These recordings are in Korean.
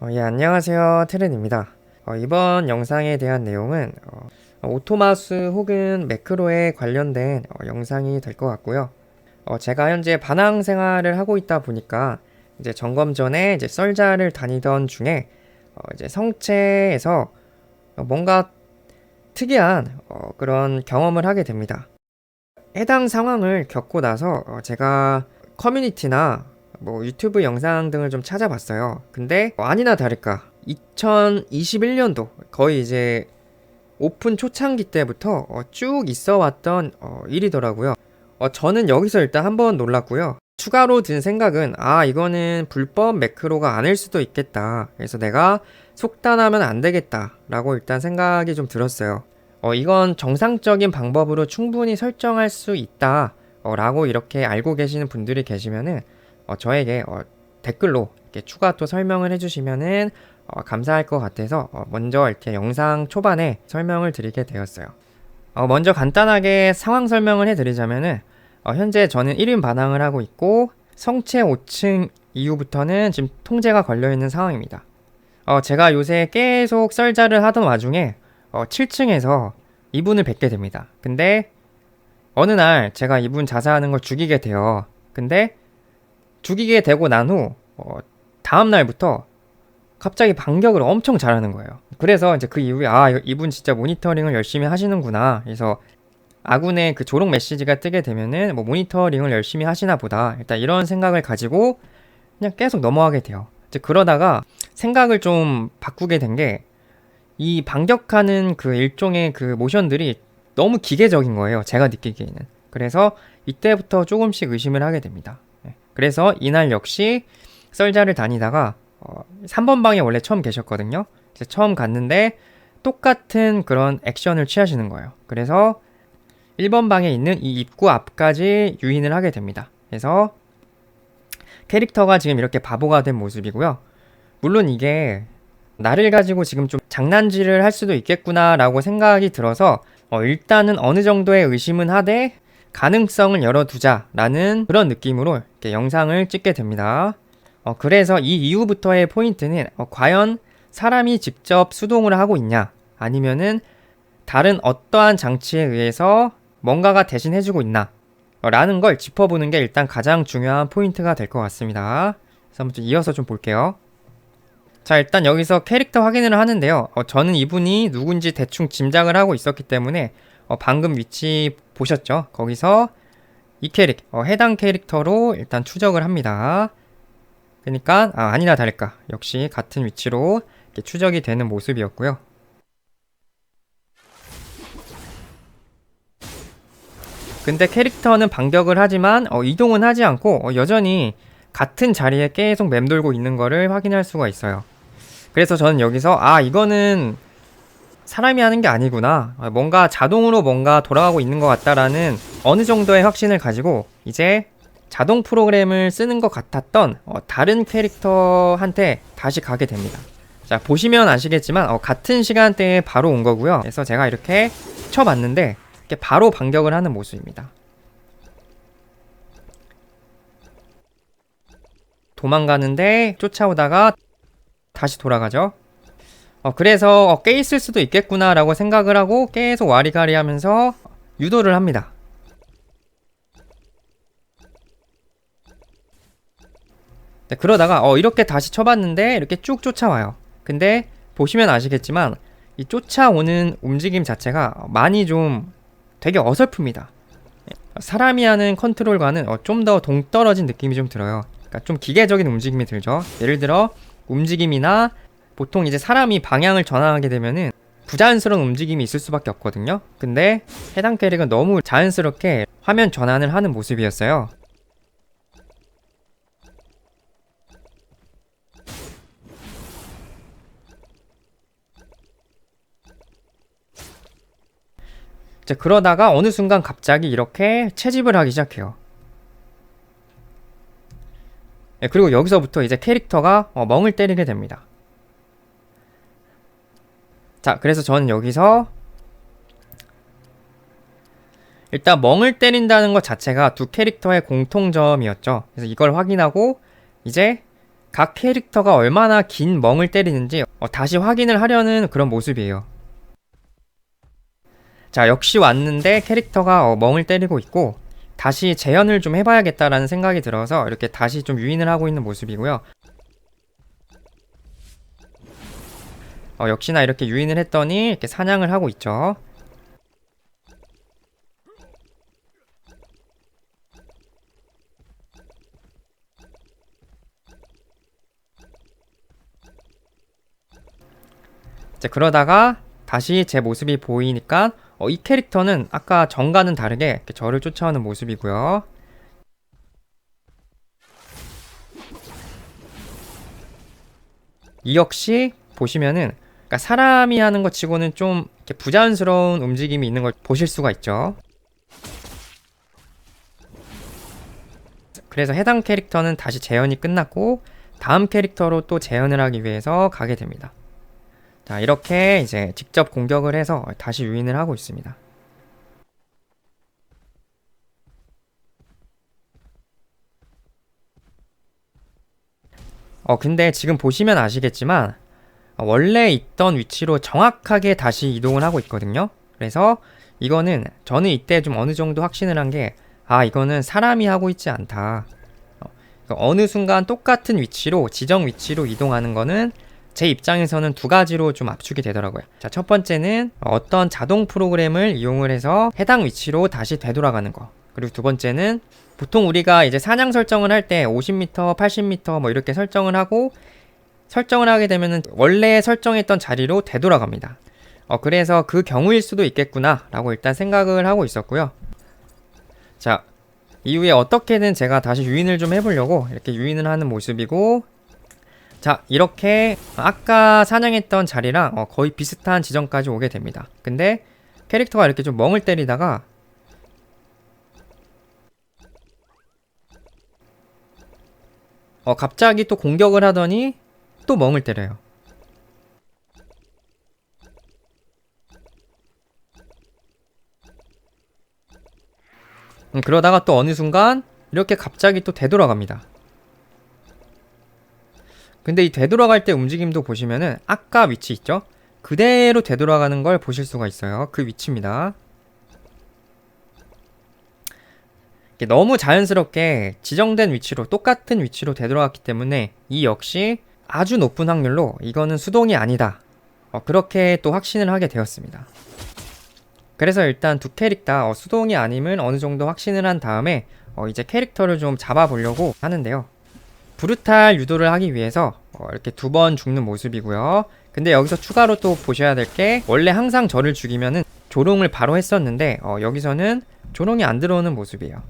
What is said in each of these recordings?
어, 예, 안녕하세요. 트렌입니다. 어, 이번 영상에 대한 내용은 어, 오토마우스 혹은 매크로에 관련된 어, 영상이 될 것 같고요. 어, 제가 현재 반항 생활을 하고 있다 보니까 이제 점검 전에 이제 썰자를 다니던 중에 어, 이제 성체에서 어, 뭔가 특이한 어, 그런 경험을 하게 됩니다. 해당 상황을 겪고 나서 어, 제가 커뮤니티나 뭐 유튜브 영상 등을 좀 찾아봤어요. 근데 어, 아니나 다를까 2021년도 거의 이제 오픈 초창기 때부터 어, 쭉 있어 왔던 어, 일이더라고요. 어, 저는 여기서 일단 한번 놀랐고요. 추가로 든 생각은 아 이거는 불법 매크로가 아닐 수도 있겠다. 그래서 내가 속단하면 안 되겠다라고 일단 생각이 좀 들었어요. 어, 이건 정상적인 방법으로 충분히 설정할 수 있다. 어, 라고 이렇게 알고 계시는 분들이 계시면은 어, 저에게 어, 댓글로 이렇게 추가 또 설명을 해주시면은 어, 감사할 것 같아서 어, 먼저 이렇게 영상 초반에 설명을 드리게 되었어요. 어, 먼저 간단하게 상황 설명을 해드리자면은 어, 현재 저는 1인 반항을 하고 있고 성체 5층 이후부터는 지금 통제가 걸려 있는 상황입니다. 어, 제가 요새 계속 썰자를 하던 와중에 어, 7층에서 이분을 뵙게 됩니다. 근데 어느 날 제가 이분 자살하는 걸 죽이게 돼요. 근데 죽이게 되고 난 후 어, 다음 날부터 갑자기 반격을 엄청 잘하는 거예요. 그래서 이제 그 이후에 아 이분 진짜 모니터링을 열심히 하시는구나. 그래서 아군의 그 조롱 메시지가 뜨게 되면은 뭐 모니터링을 열심히 하시나 보다. 일단 이런 생각을 가지고 그냥 계속 넘어가게 돼요. 이제 그러다가 생각을 좀 바꾸게 된 게 이 반격하는 그 일종의 그 모션들이 너무 기계적인 거예요. 제가 느끼기에는. 그래서 이때부터 조금씩 의심을 하게 됩니다. 네. 그래서 이날 역시 썰자를 다니다가 어, 3번 방에 원래 처음 계셨거든요. 처음 갔는데 똑같은 그런 액션을 취하시는 거예요. 그래서 1번 방에 있는 이 입구 앞까지 유인을 하게 됩니다. 그래서 캐릭터가 지금 이렇게 바보가 된 모습이고요. 물론 이게 나를 가지고 지금 좀 장난질을 할 수도 있겠구나라고 생각이 들어서 어, 일단은 어느 정도의 의심은 하되 가능성을 열어두자라는 그런 느낌으로 이렇게 영상을 찍게 됩니다. 어, 그래서 이 이후부터의 포인트는 어, 과연 사람이 직접 수동을 하고 있냐 아니면은 다른 어떠한 장치에 의해서 뭔가가 대신 해주고 있나 어, 라는 걸 짚어보는 게 일단 가장 중요한 포인트가 될 것 같습니다. 그래서 한번 좀 이어서 좀 볼게요. 자 일단 여기서 캐릭터 확인을 하는데요. 어, 저는 이분이 누군지 대충 짐작을 하고 있었기 때문에 어, 방금 위치 보셨죠? 거기서 이 캐릭, 어, 해당 캐릭터로 일단 추적을 합니다. 그러니까 아, 아니나 다를까 역시 같은 위치로 추적이 되는 모습이었고요. 근데 캐릭터는 반격을 하지만 어, 이동은 하지 않고 어, 여전히 같은 자리에 계속 맴돌고 있는 거를 확인할 수가 있어요. 그래서 저는 여기서 아 이거는 사람이 하는 게 아니구나 아, 뭔가 자동으로 뭔가 돌아가고 있는 것 같다라는 어느 정도의 확신을 가지고 이제 자동 프로그램을 쓰는 것 같았던 어, 다른 캐릭터한테 다시 가게 됩니다. 자 보시면 아시겠지만 어, 같은 시간대에 바로 온 거고요. 그래서 제가 이렇게 쳐봤는데 이렇게 바로 반격을 하는 모습입니다. 도망가는데 쫓아오다가 다시 돌아가죠. 어, 그래서 어, 깨 있을 수도 있겠구나라고 생각을 하고 계속 와리가리 하면서 유도를 합니다. 네, 그러다가 어, 이렇게 다시 쳐봤는데 이렇게 쭉 쫓아와요. 근데 보시면 아시겠지만 이 쫓아오는 움직임 자체가 많이 좀 되게 어설픕니다. 사람이 하는 컨트롤과는 어, 좀더 동떨어진 느낌이 좀 들어요. 그러니까 좀 기계적인 움직임이 들죠. 예를 들어 움직임이나 보통 이제 사람이 방향을 전환하게 되면은 부자연스러운 움직임이 있을 수밖에 없거든요. 근데 해당 캐릭은 너무 자연스럽게 화면 전환을 하는 모습이었어요. 이제 그러다가 어느 순간 갑자기 이렇게 채집을 하기 시작해요. 예, 그리고 여기서부터 이제 캐릭터가 어, 멍을 때리게 됩니다. 자, 그래서 저는 여기서 일단 멍을 때린다는 것 자체가 두 캐릭터의 공통점이었죠. 그래서 이걸 확인하고 이제 각 캐릭터가 얼마나 긴 멍을 때리는지 어, 다시 확인을 하려는 그런 모습이에요. 자, 역시 왔는데 캐릭터가 어, 멍을 때리고 있고 다시 재현을 좀 해봐야겠다라는 생각이 들어서 이렇게 다시 좀 유인을 하고 있는 모습이고요. 어, 역시나 이렇게 유인을 했더니 이렇게 사냥을 하고 있죠. 이제 그러다가 다시 제 모습이 보이니까 어, 이 캐릭터는 아까 전과는 다르게 저를 쫓아오는 모습이고요. 이 역시 보시면은 그러니까 사람이 하는 것 치고는 좀 부자연스러운 움직임이 있는 걸 보실 수가 있죠. 그래서 해당 캐릭터는 다시 재현이 끝났고 다음 캐릭터로 또 재현을 하기 위해서 가게 됩니다. 자, 이렇게 이제 직접 공격을 해서 다시 유인을 하고 있습니다. 어, 근데 지금 보시면 아시겠지만, 어, 원래 있던 위치로 정확하게 다시 이동을 하고 있거든요. 그래서 이거는 저는 이때 좀 어느 정도 확신을 한 게, 아, 이거는 사람이 하고 있지 않다. 어, 그러니까 어느 순간 똑같은 위치로, 지정 위치로 이동하는 거는 제 입장에서는 두 가지로 좀 압축이 되더라고요. 자, 첫 번째는 어떤 자동 프로그램을 이용을 해서 해당 위치로 다시 되돌아가는 거. 그리고 두 번째는 보통 우리가 이제 사냥 설정을 할 때 50m, 80m 뭐 이렇게 설정을 하고 설정을 하게 되면은 원래 설정했던 자리로 되돌아갑니다. 어, 그래서 그 경우일 수도 있겠구나 라고 일단 생각을 하고 있었고요. 자, 이후에 어떻게든 제가 다시 유인을 좀 해보려고 이렇게 유인을 하는 모습이고 자 이렇게 아까 사냥했던 자리랑 어, 거의 비슷한 지점까지 오게 됩니다. 근데 캐릭터가 이렇게 좀 멍을 때리다가 어, 갑자기 또 공격을 하더니 또 멍을 때려요. 음, 그러다가 또 어느 순간 이렇게 갑자기 또 되돌아갑니다. 근데 이 되돌아갈 때 움직임도 보시면은 아까 위치 있죠? 그대로 되돌아가는 걸 보실 수가 있어요. 그 위치입니다. 너무 자연스럽게 지정된 위치로 똑같은 위치로 되돌아갔기 때문에 이 역시 아주 높은 확률로 이거는 수동이 아니다. 어, 그렇게 또 확신을 하게 되었습니다. 그래서 일단 두 캐릭터 어, 수동이 아님을 어느 정도 확신을 한 다음에 어, 이제 캐릭터를 좀 잡아보려고 하는데요. 브루탈 유도를 하기 위해서 어, 이렇게 두 번 죽는 모습이고요. 근데 여기서 추가로 또 보셔야 될 게 원래 항상 저를 죽이면은 조롱을 바로 했었는데 어, 여기서는 조롱이 안 들어오는 모습이에요.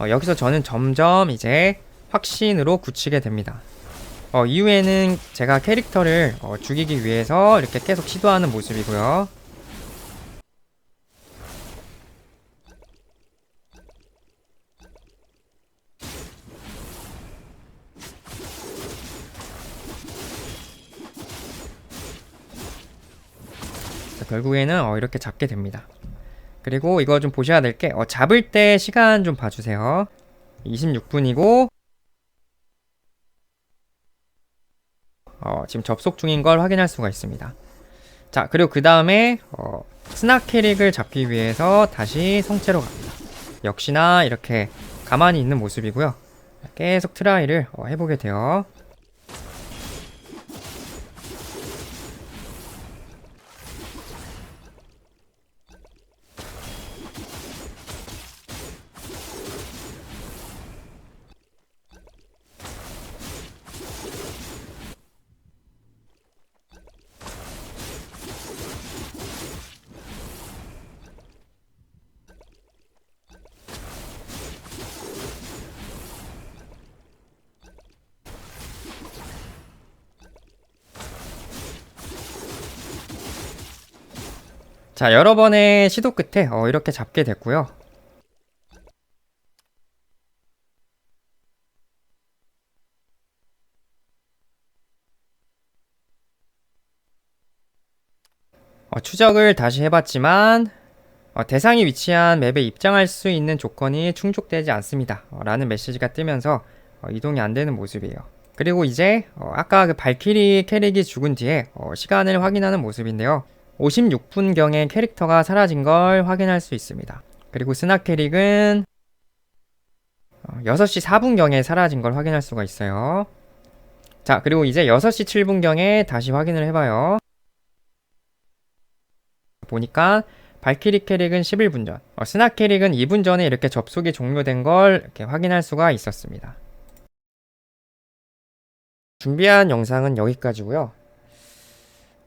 어, 여기서 저는 점점 이제 확신으로 굳히게 됩니다. 어, 이후에는 제가 캐릭터를 어, 죽이기 위해서 이렇게 계속 시도하는 모습이고요. 결국에는 어, 이렇게 잡게 됩니다. 그리고 이거 좀 보셔야 될게 어, 잡을 때 시간 좀 봐주세요. 26분이고 어, 지금 접속 중인 걸 확인할 수가 있습니다. 자 그리고 그 다음에 어, 스나캐릭을 잡기 위해서 다시 성체로 갑니다. 역시나 이렇게 가만히 있는 모습이고요. 계속 트라이를 어, 해보게 돼요. 자, 여러 번의 시도 끝에 어, 이렇게 잡게 됐고요. 어, 추적을 다시 해봤지만 어, 대상이 위치한 맵에 입장할 수 있는 조건이 충족되지 않습니다. 어, 라는 메시지가 뜨면서 어, 이동이 안 되는 모습이에요. 그리고 이제 어, 아까 그 발키리 캐릭이 죽은 뒤에 어, 시간을 확인하는 모습인데요. 56분경에 캐릭터가 사라진 걸 확인할 수 있습니다. 그리고 스나 캐릭은 어, 6시 4분경에 사라진 걸 확인할 수가 있어요. 자, 그리고 이제 6시 7분경에 다시 확인을 해봐요. 보니까 발키리 캐릭은 11분 전, 어, 스나 캐릭은 2분 전에 이렇게 접속이 종료된 걸 이렇게 확인할 수가 있었습니다. 준비한 영상은 여기까지고요.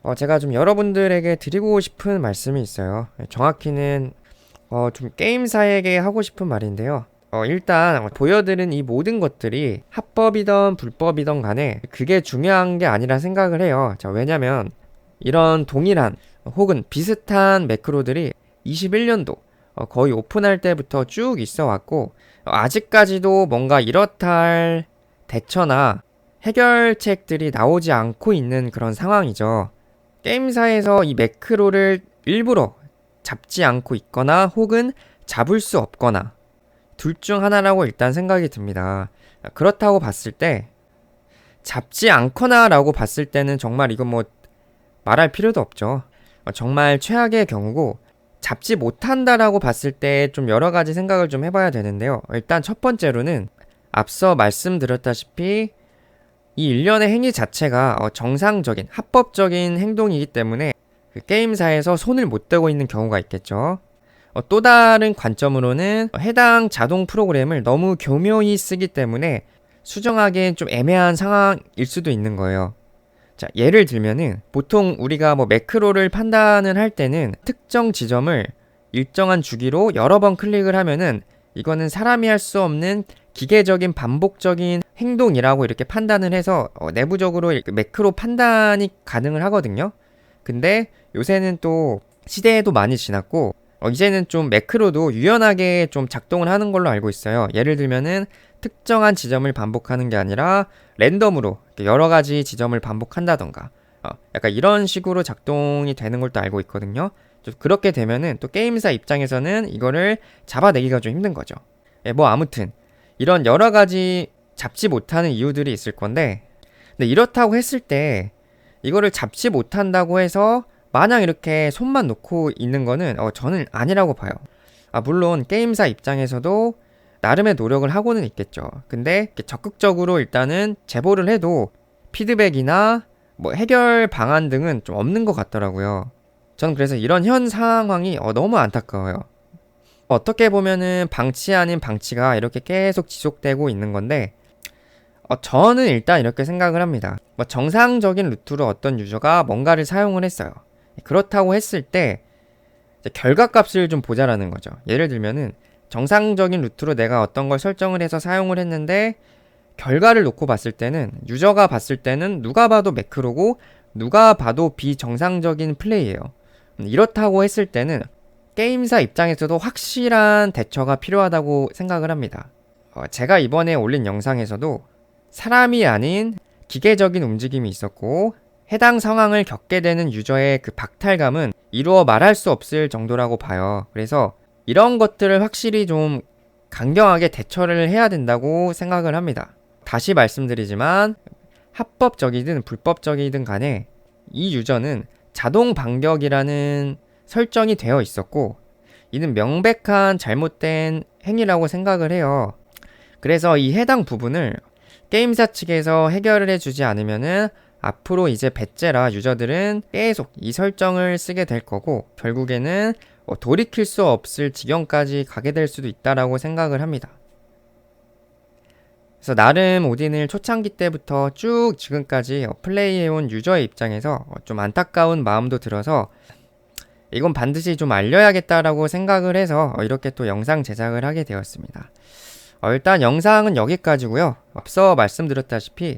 어, 제가 좀 여러분들에게 드리고 싶은 말씀이 있어요. 정확히는 어, 좀 게임사에게 하고 싶은 말인데요. 어, 일단 보여드린 이 모든 것들이 합법이던 불법이던 간에 그게 중요한 게 아니라 생각을 해요. 자, 왜냐면 이런 동일한 혹은 비슷한 매크로들이 21년도 어, 거의 오픈할 때부터 쭉 있어 왔고 어, 아직까지도 뭔가 이렇다 할 대처나 해결책들이 나오지 않고 있는 그런 상황이죠. 게임사에서 이 매크로를 일부러 잡지 않고 있거나 혹은 잡을 수 없거나 둘 중 하나라고 일단 생각이 듭니다. 그렇다고 봤을 때 잡지 않거나라고 봤을 때는 정말 이건 뭐 말할 필요도 없죠. 정말 최악의 경우고 잡지 못한다라고 봤을 때 좀 여러 가지 생각을 좀 해봐야 되는데요. 일단 첫 번째로는 앞서 말씀드렸다시피 이 일련의 행위 자체가 어, 정상적인 합법적인 행동이기 때문에 그 게임사에서 손을 못 대고 있는 경우가 있겠죠. 어, 또 다른 관점으로는 해당 자동 프로그램을 너무 교묘히 쓰기 때문에 수정하기엔 좀 애매한 상황일 수도 있는 거예요. 자, 예를 들면은 보통 우리가 뭐 매크로를 판단을 할 때는 특정 지점을 일정한 주기로 여러 번 클릭을 하면은 이거는 사람이 할 수 없는 기계적인 반복적인 행동이라고 이렇게 판단을 해서 어, 내부적으로 매크로 판단이 가능을 하거든요. 근데 요새는 또 시대에도 많이 지났고 어, 이제는 좀 매크로도 유연하게 좀 작동을 하는 걸로 알고 있어요. 예를 들면은 특정한 지점을 반복하는 게 아니라 랜덤으로 여러 가지 지점을 반복한다던가 어, 약간 이런 식으로 작동이 되는 걸 또 알고 있거든요. 좀 그렇게 되면은 또 게임사 입장에서는 이거를 잡아내기가 좀 힘든 거죠. 예, 뭐 아무튼 이런 여러 가지 잡지 못하는 이유들이 있을 건데 근데 이렇다고 했을 때 이거를 잡지 못한다고 해서 마냥 이렇게 손만 놓고 있는 거는 어, 저는 아니라고 봐요. 아, 물론 게임사 입장에서도 나름의 노력을 하고는 있겠죠. 근데 적극적으로 일단은 제보를 해도 피드백이나 뭐 해결 방안 등은 좀 없는 것 같더라고요. 저는 그래서 이런 현 상황이 어, 너무 안타까워요. 어떻게 보면은 방치 아닌 방치가 이렇게 계속 지속되고 있는 건데 어, 저는 일단 이렇게 생각을 합니다. 뭐 정상적인 루트로 어떤 유저가 뭔가를 사용을 했어요. 그렇다고 했을 때 결과 값을 좀 보자라는 거죠. 예를 들면은 정상적인 루트로 내가 어떤 걸 설정을 해서 사용을 했는데 결과를 놓고 봤을 때는 유저가 봤을 때는 누가 봐도 매크로고 누가 봐도 비정상적인 플레이예요. 이렇다고 했을 때는 게임사 입장에서도 확실한 대처가 필요하다고 생각을 합니다. 어, 제가 이번에 올린 영상에서도 사람이 아닌 기계적인 움직임이 있었고 해당 상황을 겪게 되는 유저의 그 박탈감은 이루어 말할 수 없을 정도라고 봐요. 그래서 이런 것들을 확실히 좀 강경하게 대처를 해야 된다고 생각을 합니다. 다시 말씀드리지만 합법적이든 불법적이든 간에 이 유저는 자동 반격이라는 설정이 되어 있었고 이는 명백한 잘못된 행위라고 생각을 해요. 그래서 이 해당 부분을 게임사 측에서 해결을 해주지 않으면은 앞으로 이제 배째라 유저들은 계속 이 설정을 쓰게 될 거고 결국에는 어, 돌이킬 수 없을 지경까지 가게 될 수도 있다라고 생각을 합니다. 그래서 나름 오딘을 초창기 때부터 쭉 지금까지 어, 플레이해온 유저의 입장에서 어, 좀 안타까운 마음도 들어서 이건 반드시 좀 알려야겠다라고 생각을 해서 이렇게 또 영상 제작을 하게 되었습니다. 일단 영상은 여기까지고요. 앞서 말씀드렸다시피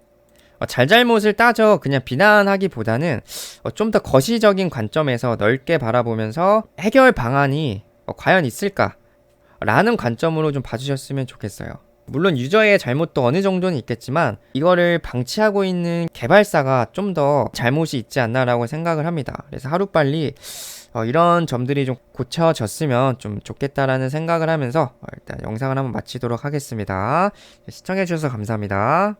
잘잘못을 따져 그냥 비난하기보다는 좀더 거시적인 관점에서 넓게 바라보면서 해결 방안이 과연 있을까? 라는 관점으로 좀 봐주셨으면 좋겠어요. 물론 유저의 잘못도 어느 정도는 있겠지만 이거를 방치하고 있는 개발사가 좀 더 잘못이 있지 않나라고 생각을 합니다. 그래서 하루빨리 어, 이런 점들이 좀 고쳐졌으면 좀 좋겠다라는 생각을 하면서 어, 일단 영상을 한번 마치도록 하겠습니다. 시청해주셔서 감사합니다.